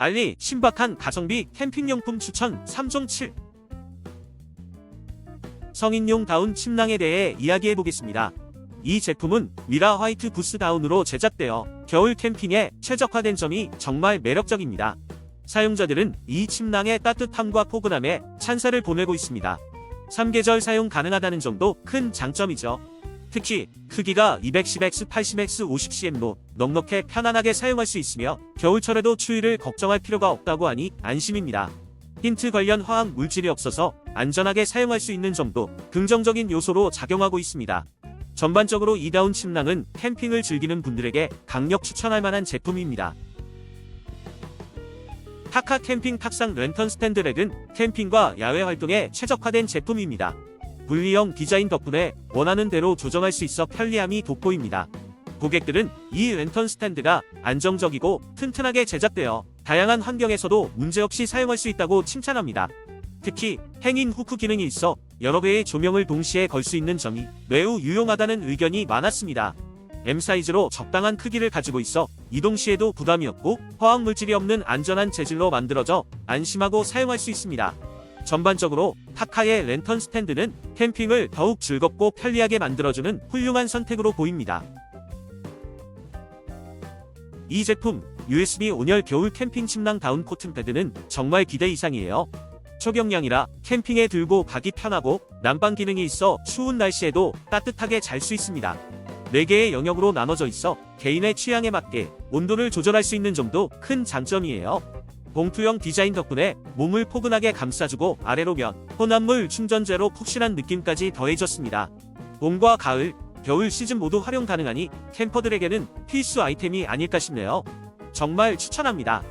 알리 신박한 가성비 캠핑용품 추천 3종 7 성인용 다운 침낭에 대해 이야기해 보겠습니다. 이 제품은 미라 화이트 부스 다운으로 제작되어 겨울 캠핑에 최적화된 점이 정말 매력적입니다. 사용자들은 이 침낭의 따뜻함과 포근함에 찬사를 보내고 있습니다. 3계절 사용 가능하다는 점도 큰 장점이죠. 특히 크기가 210x, 80x, 50cm로 넉넉해 편안하게 사용할 수 있으며 겨울철에도 추위를 걱정할 필요가 없다고 하니 안심입니다. 힌트 관련 화학 물질이 없어서 안전하게 사용할 수 있는 점도 긍정적인 요소로 작용하고 있습니다. 전반적으로 이다운 침낭은 캠핑을 즐기는 분들에게 강력 추천할 만한 제품입니다. 타카 캠핑 탁상 랜턴 스탠드 렉은 캠핑과 야외 활동에 최적화된 제품입니다. 분리형 디자인 덕분에 원하는 대로 조정할 수 있어 편리함이 돋보입니다. 고객들은 이 랜턴 스탠드가 안정적이고 튼튼하게 제작되어 다양한 환경에서도 문제없이 사용할 수 있다고 칭찬합니다. 특히 행인 후크 기능이 있어 여러 개의 조명을 동시에 걸 수 있는 점이 매우 유용하다는 의견이 많았습니다. M 사이즈로 적당한 크기를 가지고 있어 이동 시에도 부담이 없고 화학 물질이 없는 안전한 재질로 만들어져 안심하고 사용할 수 있습니다. 전반적으로 타카의 랜턴 스탠드는 캠핑을 더욱 즐겁고 편리하게 만들어주는 훌륭한 선택으로 보입니다. 이 제품 USB 온열 겨울 캠핑 침낭 다운 코튼 패드는 정말 기대 이상이에요. 초경량이라 캠핑에 들고 가기 편하고 난방 기능이 있어 추운 날씨에도 따뜻하게 잘 수 있습니다. 4개의 영역으로 나눠져 있어 개인의 취향에 맞게 온도를 조절할 수 있는 점도 큰 장점이에요. 봉투형 디자인 덕분에 몸을 포근하게 감싸주고 아래로 면, 혼합물 충전재로 푹신한 느낌까지 더해졌습니다. 봄과 가을, 겨울 시즌 모두 활용 가능하니 캠퍼들에게는 필수 아이템이 아닐까 싶네요. 정말 추천합니다.